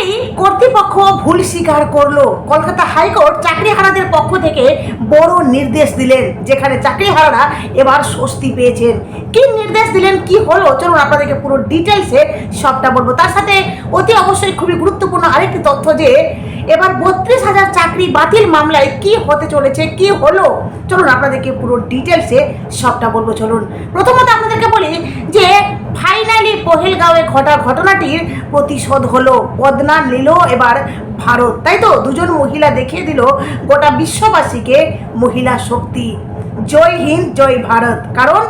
Finally কর্তৃপক্ষ ভুল স্বীকার করল। কলকাতা হাইকোর্ট চাকরিহারাদের পক্ষ থেকে বড় নির্দেশ দিলেন, যেখানে চাকরিহারারা এবার স্বস্তি পেয়েছেন। কি নির্দেশ দিলেন, কি হলো? চলুন আপনাদেরকে পুরো ডিটেলসে সবটা বলব। তার সাথে অতি অবশ্যই খুবই গুরুত্বপূর্ণ আরেকটি তথ্য যে এবার বত্রিশ হাজার চাকরি বাতিল মামলায় কি হতে চলেছে, কি হলো? চলুন আপনাদেরকে পুরো ডিটেলসে সবটা বলব, চলুন। প্রথমত আপনাদেরকে বলি যে ফাইনালি পহেলগাঁওয়ে ঘটা ঘটনাটির প্রতিশোধ হলো, বদনা নিল এবার ভারত। তাই তো? দুজন মহিলা দেখিয়ে দিল গোটা বিশ্ববাসীকে মহিলা শক্তি। জয় হিন্দ, জয় ভারত। কারণ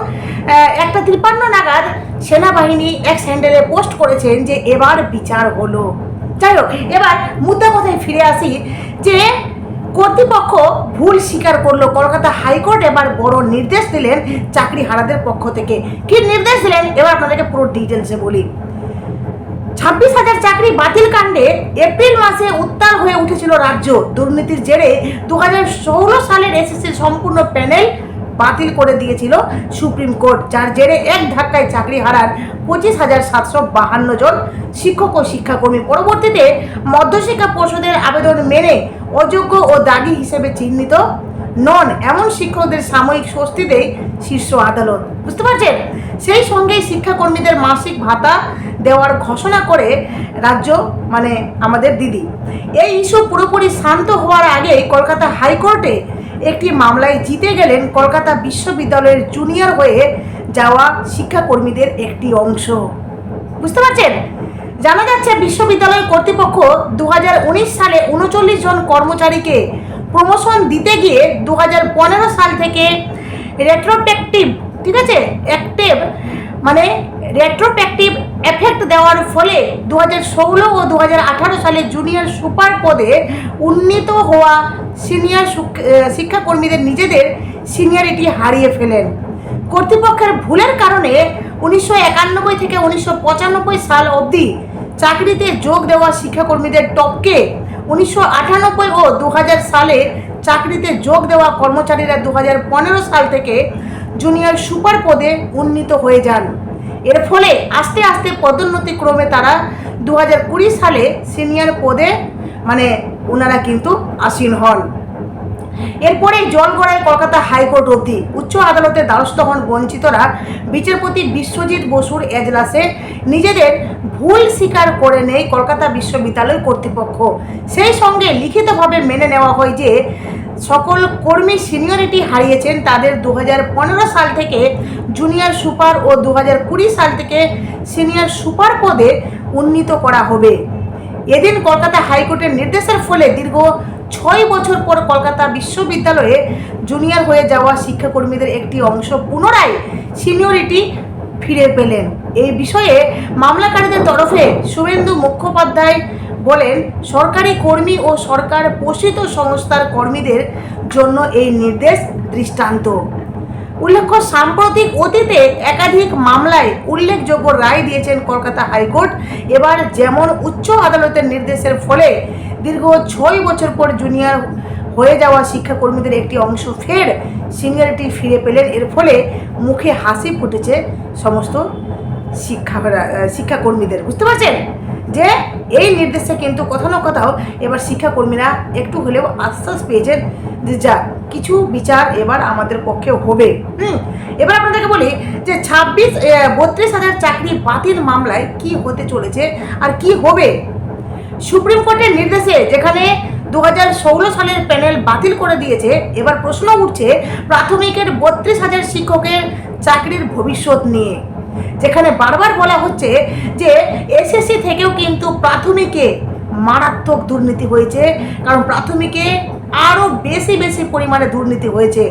একটা তিপ্পান্ন নাগাদ সেনাবাহিনী এক স্যান্ডেলে পোস্ট করেছেন যে এবার বিচার হলো। যাই হোক এবার মুদ্রা কথায় ফিরে আসি যে কর্তৃপক্ষ ভুল স্বীকার করল। কলকাতা হাইকোর্ট এবার বড় নির্দেশ দিলেন চাকরি হারাদের পক্ষ থেকে। কি নির্দেশ দিলেন? এবার আপনাদেরকে পুরো ডিটেলসে বলি। ছাব্বিশ হাজার চাকরি বাতিল কাণ্ডে এপ্রিল মাসে উত্তাল হয়ে উঠেছিল রাজ্য। দুর্নীতির জেরে দু হাজার ষোলো সালের এসএসসির সম্পূর্ণ প্যানেল বাতিল করে দিয়েছিল সুপ্রিম কোর্ট, যার জেরে এক ধাক্কায় চাকরি হারান পঁচিশ হাজার সাতশো বাহান্ন জন শিক্ষক ও শিক্ষাকর্মী। পরবর্তীতে মধ্যশিক্ষা পর্ষদের আবেদন মেনে অযোগ্য ও দাগি হিসেবে চিহ্নিত নন এমন শিক্ষকদের সাময়িক স্বস্তি দেয় শীর্ষ আদালত। বুঝতে পারছেন? সেই সঙ্গে শিক্ষাকর্মীদের মাসিক ভাতা দেওয়ার ঘোষণা করে রাজ্য মানে আমাদের দিদি। এই ইস্যু পুরোপুরি শান্ত হওয়ার আগে কলকাতা হাইকোর্টে একটি মামলায় জিতে গেলেন কলকাতা বিশ্ববিদ্যালয়ের জুনিয়র হয়ে যাওয়া শিক্ষাকর্মীদের একটি অংশ। বুঝতে পারছেন? জানা যাচ্ছে বিশ্ববিদ্যালয় কর্তৃপক্ষ দু হাজার উনিশ সালে উনচল্লিশ জন কর্মচারীকে প্রমোশন দিতে গিয়ে দু হাজার পনেরো সাল থেকে রেট্রোটেকটিভ ঠিক আছে? অ্যাক্টিভ মানে রেট্রোটেকটিভ এফেক্ট দেওয়ার ফলে দু ষোলো ও দু হাজার আঠারো সালে জুনিয়র সুপার পদে উন্নীত হওয়া সিনিয়র শিক্ষাকর্মীদের নিজেদের সিনিয়রিটি হারিয়ে ফেলেন। কর্তৃপক্ষের ভুলের কারণে উনিশশো একানব্বই থেকে উনিশশো পঁচানব্বই সাল অবধি চাকরিতে যোগ দেওয়া শিক্ষাকর্মীদের টপকে উনিশশো আটানব্বই ও দু হাজার সালে চাকরিতে যোগ দেওয়া কর্মচারীরা দু হাজার পনেরো সাল থেকে জুনিয়র সুপার পদে উন্নীত হয়ে যান। এর ফলে আস্তে আস্তে পদোন্নতি ক্রমে তারা দু হাজার কুড়ি সালে সিনিয়র পদে মানে ওনারা কিন্তু আসীন হন। এরপরে জলগড়ায় কলকাতা হাইকোর্ট অবধি উচ্চ আদালতের দ্বারস্থ হন বঞ্চিতরা। বিচারপতি বিশ্বজিৎ বসুর এজলাসে নিজেদের ভুল স্বীকার করে নেয় কলকাতা বিশ্ববিদ্যালয় কর্তৃপক্ষ। সেই সঙ্গে লিখিতভাবে মেনে নেওয়া হয় যে সকল কর্মী সিনিয়রিটি হারিয়েছেন তাদের দু হাজার পনেরো সাল থেকে জুনিয়র সুপার ও দু হাজার কুড়ি সাল থেকে সিনিয়র সুপার পদে উন্নীত করা হবে। এদিন কলকাতা হাইকোর্টের নির্দেশের ফলে দীর্ঘ ছয় বছর পর কলকাতা বিশ্ববিদ্যালয়ে জুনিয়র হয়ে যাওয়া শিক্ষাকর্মীদের একটি অংশ পুনরায় সিনিয়রিটি ফিরে পেলেন। এই বিষয়ে মামলাকারীদের তরফে শুভেন্দু মুখোপাধ্যায় বলেন, সরকারি কর্মী ও সরকার পোষিত সংস্থার কর্মীদের জন্য এই নির্দেশ দৃষ্টান্ত। উল্লেখ্য, সাম্প্রতিক অতীতে একাধিক মামলায় উল্লেখযোগ্য রায় দিয়েছেন কলকাতা হাইকোর্ট। এবার যেমন উচ্চ আদালতের নির্দেশের ফলে দীর্ঘ ছয় বছর পর জুনিয়র হয়ে যাওয়া শিক্ষাকর্মীদের একটি অংশ ফের সিনিয়রিটি ফিরে পেলেন। এর ফলে মুখে হাসি ফুটেছে সমস্ত শিক্ষা শিক্ষাকর্মীদের। বুঝতে পারছেন? যে এই নির্দেশে কিন্তু কোথাও না কোথাও এবার শিক্ষাকর্মীরা একটু হলেও আশ্বাস পেয়েছেন যে যা, কিছু বিচার এবার আমাদের পক্ষে হবে। হুম? এবার আপনাদেরকে বলি যে ছাব্বিশ বত্রিশ হাজার চাকরি বাতিল মামলায় কি হতে চলেছে আর কি হবে? সুপ্রিম কোর্টের নির্দেশে যেখানে দু হাজার ষোলো সালের প্যানেল বাতিল করে দিয়েছে, এবার প্রশ্ন উঠছে প্রাথমিকের বত্রিশ হাজার শিক্ষকের চাকরির ভবিষ্যৎ নিয়ে। যেখানে বারবার বলা হচ্ছে যে এসএসসি থেকেও কিন্তু প্রাথমিকে মারাত্মক দুর্নীতি হয়েছে, কারণ প্রাথমিকে আরও বেশি বেশি পরিমাণে দুর্নীতি হয়েছে।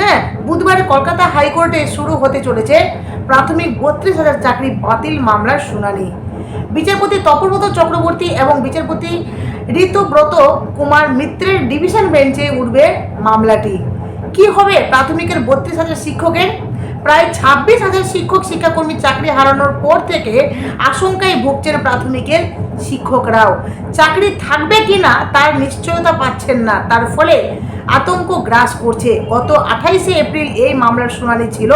হ্যাঁ বুধবারে কলকাতা হাইকোর্টে শুরু হতে চলেছে প্রাথমিক বত্রিশ হাজার চাকরি বাতিল মামলার শুনানি। বিচারপতি তপব্রত চক্রবর্তী এবং বিচারপতি ঋতুব্রত কুমার মিত্রের ডিভিশন বেঞ্চে উঠবে মামলাটি। কি হবে প্রাথমিকের বত্রিশ হাজার শিক্ষকের? প্রায় ছাব্বিশ হাজার শিক্ষক, শিক্ষাকর্মী চাকরি হারানোর পর থেকে আশঙ্কায় ভুগছেন প্রাথমিকের শিক্ষকরাও। চাকরি থাকবে কি না, তার নিশ্চয়তা পাচ্ছেন না। তার ফলে আতঙ্ক গ্রাস করছে। গত আঠাইশে এপ্রিল এই মামলার শুনানি ছিল।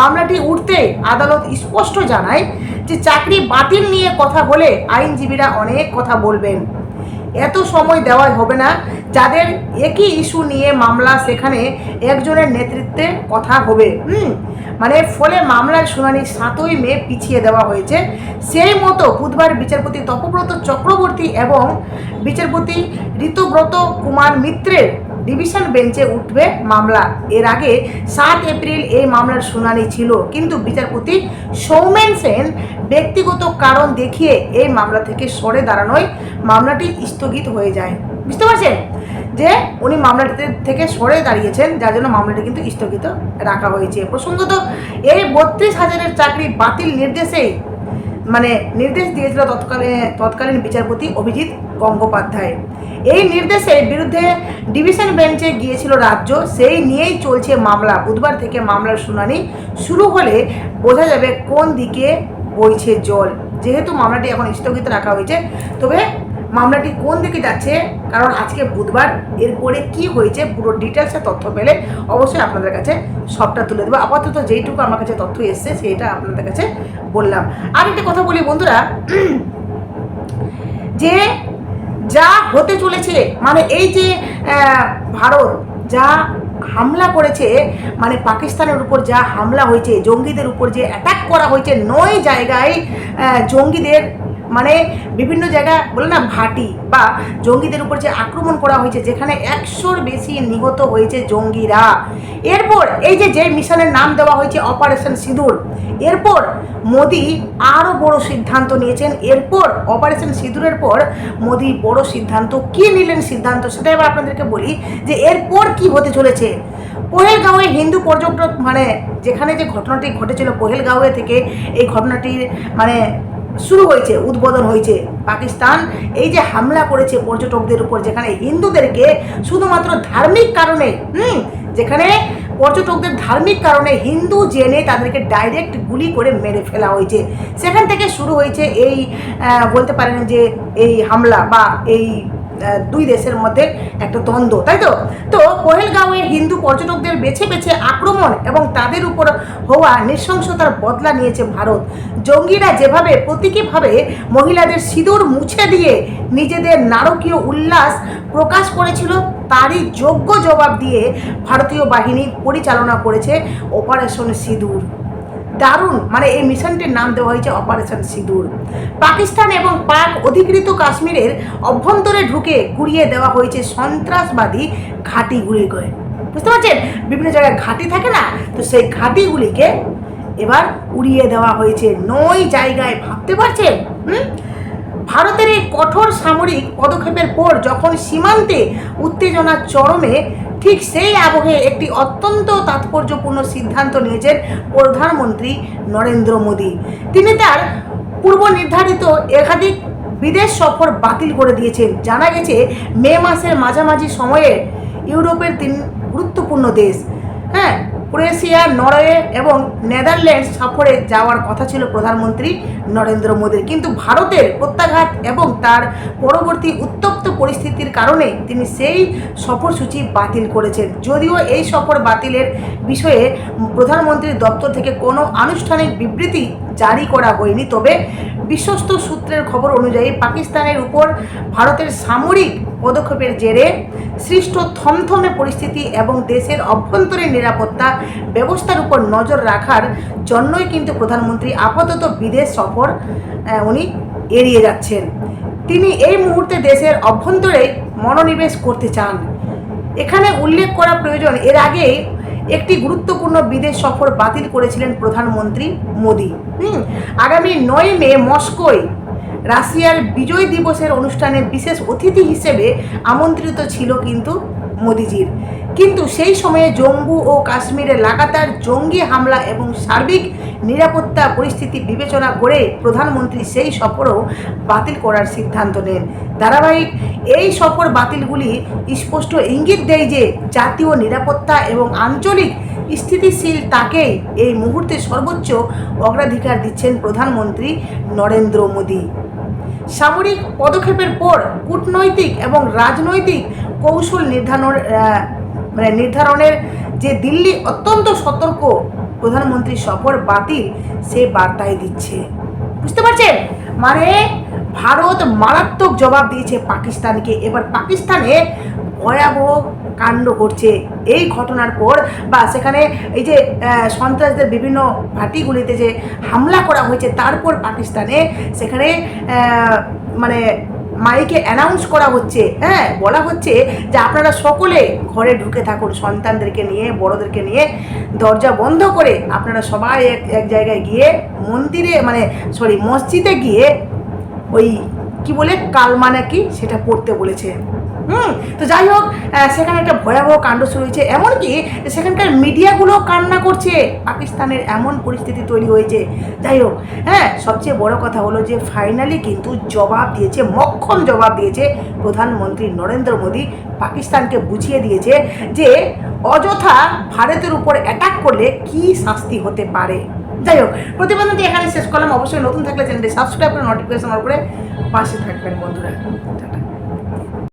মামলাটি উঠতে আদালত স্পষ্ট জানায় যে চাকরি বাতিল নিয়ে কথা বলে আইনজীবীরা অনেক কথা বলবেন। এত সময় দেওয়াই হবে না। যাদের একই ইস্যু নিয়ে মামলা, সেখানে একজনের নেতৃত্বে কথা হবে। হুম মানে ফলে মামলার শুনানি সাতই মে পিছিয়ে দেওয়া হয়েছে। সেই মতো বুধবার বিচারপতি তপব্রত চক্রবর্তী এবং বিচারপতি ঋতুব্রত কুমার মিত্রের ডিভিশন বেঞ্চে উঠবে মামলা। এর আগে সাত এপ্রিল এই মামলার শুনানি ছিল। কিন্তু বিচারপতি সৌমেন সেন ব্যক্তিগত কারণ দেখিয়ে এই মামলা থেকে সরে দাঁড়ানোয় মামলাটি স্থগিত হয়ে যায়। বুঝতে পারছেন? যে উনি মামলাটিতে থেকে সরে দাঁড়িয়েছেন, যার জন্য মামলাটি কিন্তু স্থগিত রাখা হয়েছে। প্রসঙ্গত এই বত্রিশ হাজারের চাকরি বাতিল নির্দেশে মানে নির্দেশ দিয়েছিল তৎকালীন তৎকালীন বিচারপতি অভিজিৎ গঙ্গোপাধ্যায়। এই নির্দেশের বিরুদ্ধে ডিভিশন বেঞ্চে গিয়েছিল রাজ্য, সেই নিয়েই চলছে মামলা। বুধবার থেকে মামলার শুনানি শুরু হলে বোঝা যাবে কোন দিকে বইছে জল। যেহেতু মামলাটি এখন স্থগিত রাখা হয়েছে, তবে মামলাটি কোন দিকে যাচ্ছে? কারণ আজকে বুধবার এরপরে কি হয়েছে? পুরো ডিটেলসে তথ্য পেলে অবশ্যই আপনাদের কাছে সবটা তুলে দেবো। আপাতত যেইটুকু আমার কাছে তথ্য এসছে সেইটা আপনাদের কাছে বললাম। আর একটা কথা বলি বন্ধুরা, যে যা হতে চলেছে মানে এই যে ভারত যা হামলা করেছে মানে পাকিস্তানের উপর যা হামলা হয়েছে, জঙ্গিদের উপর যে অ্যাটাক করা হয়েছে, নয় জায়গায় জঙ্গিদের মানে বিভিন্ন জায়গায় বলে না ভাটি বা জঙ্গিদের উপর যে আক্রমণ করা হয়েছে, যেখানে একশোর বেশি নিহত হয়েছে জঙ্গিরা। এরপর এই যে যে মিশনের নাম দেওয়া হয়েছে অপারেশন সিঁদুর, এরপর মোদি আরও বড় সিদ্ধান্ত নিয়েছেন। এরপর অপারেশন সিঁদুরের পর মোদি বড় সিদ্ধান্ত। কি নিলেন সিদ্ধান্ত? সেটা এবার আপনাদেরকে বলি যে, এরপর কি হতে চলেছে? পহেলগাঁওয়ে হিন্দু পর্যটক মানে যেখানে যে ঘটনাটি ঘটেছিল, পহেলগাঁওয়ে থেকে এই ঘটনাটির মানে শুরু হয়েছে, উদ্বোধন হয়েছে। পাকিস্তান এই যে হামলা করেছে পর্যটকদের উপর, যেখানে হিন্দুদেরকে শুধুমাত্র ধার্মিক কারণে, হুম, যেখানে পর্যটকদের ধার্মিক কারণে হিন্দু জেনে তাদেরকে ডাইরেক্ট গুলি করে মেরে ফেলা হয়েছে। সেখান থেকে শুরু হয়েছে এই বলতে পারেন যে এই হামলা বা এই দুই দেশের মধ্যে একটা দ্বন্দ্ব, তাই তো? তো পহেলগাঁওয়ে হিন্দু পর্যটকদের বেছে বেছে আক্রমণ এবং তাদের উপর হওয়া নৃশংসতার বদলা নিয়েছে ভারত। জঙ্গিরা যেভাবে প্রতীকীভাবে মহিলাদের সিঁদুর মুছে দিয়ে নিজেদের নারকীয় উল্লাস প্রকাশ করেছিল, তারই যোগ্য জবাব দিয়ে ভারতীয় বাহিনী পরিচালনা করেছে অপারেশন সিঁদুর। দারুণ মানে এই মিশনটির নাম দেওয়া হয়েছে অপারেশন সিঁদুর। পাকিস্তান এবং পাক অধিকৃত কাশ্মীরের অভ্যন্তরে ঢুকে গুড়িয়ে দেওয়া হয়েছে সন্ত্রাসবাদী ঘাঁটিগুলিকে। বুঝতে পারছেন? বিভিন্ন জায়গায় ঘাঁটি থাকে না? তো সেই ঘাঁটিগুলিকে এবার উড়িয়ে দেওয়া হয়েছে। নয় জায়গায়, ভাবতে পারছেন? হুম? ভারতের এই কঠোর সামরিক পদক্ষেপের পর যখন সীমান্তে উত্তেজনা চরমে ঠিক সেই আবহে একটি অত্যন্ত তাৎপর্যপূর্ণ সিদ্ধান্ত নিয়েছেন প্রধানমন্ত্রী নরেন্দ্র মোদী। তিনি তার পূর্ব নির্ধারিত একাধিক বিদেশ সফর বাতিল করে দিয়েছেন। জানা গেছে, মে মাসের মাঝামাঝি সময়ে ইউরোপের তিন গুরুত্বপূর্ণ দেশ ক্রোয়েশিয়া, নরওয়ে এবং নেদারল্যান্ডস সফরে যাওয়ার কথা ছিল প্রধানমন্ত্রী নরেন্দ্র মোদীর। কিন্তু ভারতের প্রত্যাঘাত এবং তার পরবর্তী উত্তপ্ত পরিস্থিতির কারণে তিনি সেই সফরসূচি বাতিল করেছেন। যদিও এই সফর বাতিলের বিষয়ে প্রধানমন্ত্রীর দপ্তর থেকে কোনো আনুষ্ঠানিক বিবৃতি জারি করা হয়নি, তবে বিশ্বস্ত সূত্রের খবর অনুযায়ী পাকিস্তানের উপর ভারতের সামরিক পদক্ষেপের জেরে সৃষ্ট থমথমে পরিস্থিতি এবং দেশের অভ্যন্তরীণ নিরাপত্তা ব্যবস্থার উপর নজর রাখার জন্যই কিন্তু প্রধানমন্ত্রী আপাতত বিদেশ সফর উনি এড়িয়ে যাচ্ছেন। তিনি এই মুহূর্তে দেশের অভ্যন্তরে মনোনিবেশ করতে চান। এখানে উল্লেখ করা প্রয়োজন, এর আগে একটি গুরুত্বপূর্ণ বিদেশ সফর বাতিল করেছিলেন প্রধানমন্ত্রী মোদি। হুম, আগামী নয় মে মস্কোয় রাশিয়ার বিজয় দিবসের অনুষ্ঠানে বিশেষ অতিথি হিসেবে আমন্ত্রিত ছিল কিন্তু মোদিজির। কিন্তু সেই সময়ে জম্মু ও কাশ্মীরে লাগাতার জঙ্গি হামলা এবং সার্বিক নিরাপত্তা, পরিস্থিতি বিবেচনা করে প্রধানমন্ত্রী সেই সফরও বাতিল করার সিদ্ধান্ত নেন। ধারাবাহিক এই সফর বাতিলগুলি স্পষ্ট ইঙ্গিত দেয় যে জাতীয় নিরাপত্তা এবং আঞ্চলিক স্থিতিশীল তাকেই এই মুহূর্তে সর্বোচ্চ অগ্রাধিকার দিচ্ছেন প্রধানমন্ত্রী নরেন্দ্র মোদী। সামরিক পদক্ষেপের পর কূটনৈতিক এবং রাজনৈতিক কৌশল নির্ধারণ মানে নির্ধারণের যে দিল্লি অত্যন্ত সতর্ক প্রধানমন্ত্রী সফর বাতিল, সে বার্তায় দিচ্ছে। বুঝতে পারছেন? মানে ভারত মারাত্মক জবাব দিয়েছে পাকিস্তানকে। এবার পাকিস্তানে ভয়াবহ কাণ্ড ঘটছে। এই ঘটনার পর বা সেখানে এই যে সন্ত্রাসদের বিভিন্ন ঘাঁটিগুলিতে যে হামলা করা হয়েছে, তারপর পাকিস্তানে সেখানে মানে মাইকে অ্যানাউন্স করা হচ্ছে হ্যাঁ বলা হচ্ছে যে আপনারা সকলে ঘরে ঢুকে থাকুন, সন্তানদেরকে নিয়ে, বড়দেরকে নিয়ে, দরজা বন্ধ করে আপনারা সবাই এক এক জায়গায় গিয়ে মন্দিরে মানে সরি মসজিদে গিয়ে ওই কি বলে কালমা নাকি সেটা পড়তে বলেছে। হুম, তো যাই হোক সেখানে একটা ভয়াবহ কাণ্ড শুরু হয়েছে। এমনকি সেখানকার মিডিয়াগুলো কান্না করছে। পাকিস্তানের এমন পরিস্থিতি তৈরি হয়েছে। যাই হোক হ্যাঁ সবচেয়ে বড় কথা হলো যে ফাইনালি কিন্তু জবাব দিয়েছে মক্ষণ জবাব দিয়েছে প্রধানমন্ত্রী নরেন্দ্র মোদী। পাকিস্তানকে বুঝিয়ে দিয়েছে যে অযথা ভারতের উপর অ্যাটাক করলে কি শাস্তি হতে পারে। যাই হোক, প্রতিবেদনটি এখানে শেষ করলাম। অবশ্যই নতুন থাকলে চ্যানেলটি সাবস্ক্রাইব করে নোটিফিকেশন করে পাশে থাকবেন বন্ধুরা।